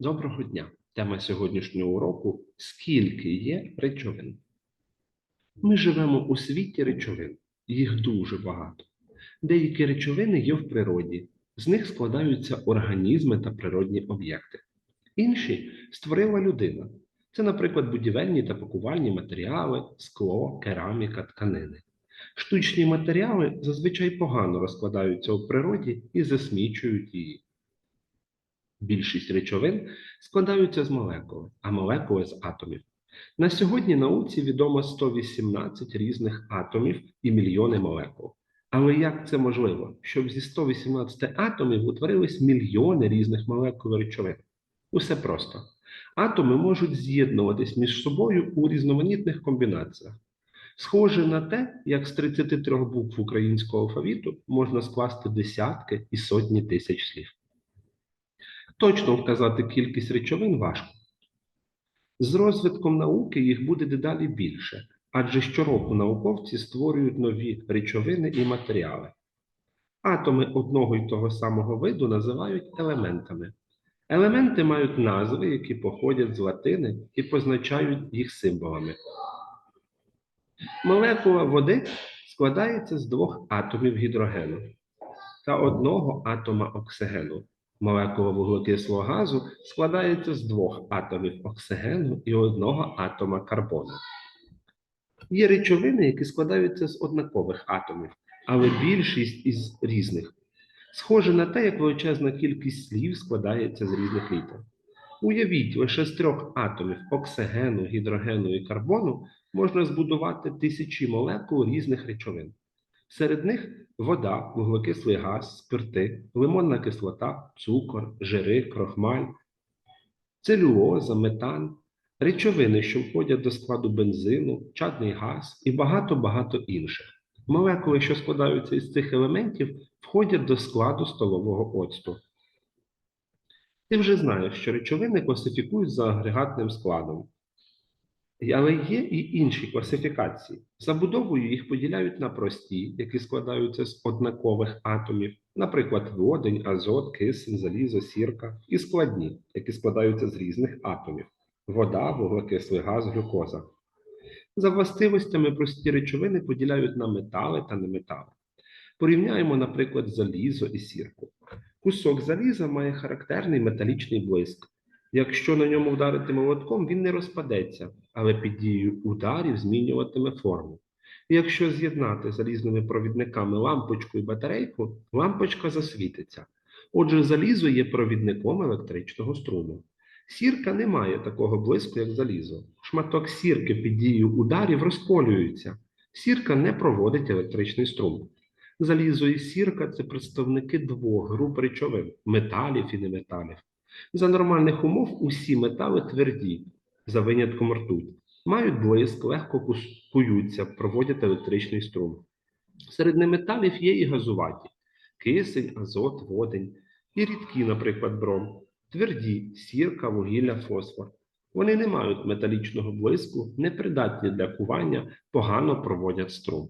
Доброго дня! Тема сьогоднішнього уроку скільки є речовин. Ми живемо у світі речовин, їх дуже багато. Деякі речовини є в природі, з них складаються організми та природні об'єкти. Інші створила людина. Це, наприклад, будівельні та пакувальні матеріали, скло, кераміка, тканини. Штучні матеріали зазвичай погано розкладаються у природі і засмічують її. Більшість речовин складаються з молекул, а молекули з атомів. На сьогодні науці відомо 118 різних атомів і мільйони молекул. Але як це можливо, щоб зі 118 атомів утворились мільйони різних молекул речовин? Усе просто. Атоми можуть з'єднуватись між собою у різноманітних комбінаціях. Схоже на те, як з 33 букв українського алфавіту можна скласти десятки і сотні тисяч слів. Точно вказати кількість речовин важко. З розвитком науки їх буде дедалі більше, адже щороку науковці створюють нові речовини і матеріали. Атоми одного й того самого виду називають елементами. Елементи мають назви, які походять з латини і позначають їх символами. Молекула води складається з двох атомів гідрогену та одного атома оксигену. Молекула вуглекислого газу складається з двох атомів оксигену і одного атома карбону. Є речовини, які складаються з однакових атомів, але більшість із різних. Схоже на те, як величезна кількість слів складається з різних літер. Уявіть, лише з трьох атомів оксигену, гідрогену і карбону можна збудувати тисячі молекул різних речовин. Серед них вода, вуглекислий газ, спирти, лимонна кислота, цукор, жири, крохмаль, целюлоза, метан, речовини, що входять до складу бензину, чадний газ і багато-багато інших. Молекули, що складаються із цих елементів, входять до складу столового оцту. Ти вже знаєш, що речовини класифікують за агрегатним складом. Але є і інші класифікації. Забудовою їх поділяють на прості, які складаються з однакових атомів, наприклад, водень, азот, кисень, залізо, сірка, і складні, які складаються з різних атомів вода, вуглекислий газ, глюкоза. За властивостями прості речовини поділяють на метали та неметали. Порівняємо, наприклад, залізо і сірку. Кусок заліза має характерний металічний блиск. Якщо на ньому вдарити молотком, він не розпадеться, але під дією ударів змінюватиме форму. Якщо з'єднати залізними провідниками лампочку і батарейку, лампочка засвітиться. Отже, залізо є провідником електричного струму. Сірка не має такого блиску, як залізо. Шматок сірки під дією ударів розколюється. Сірка не проводить електричний струм. Залізо і сірка це представники двох груп речовин металів і неметалів. За нормальних умов усі метали тверді, за винятком ртуть, мають блиск, легко кус- куються, проводять електричний струм. Серед неметалів є і газуваті кисень, азот, водень, і рідкі, наприклад, бром, тверді сірка, вугілля, фосфор. Вони не мають металічного блиску, непридатні для кування, погано проводять струм.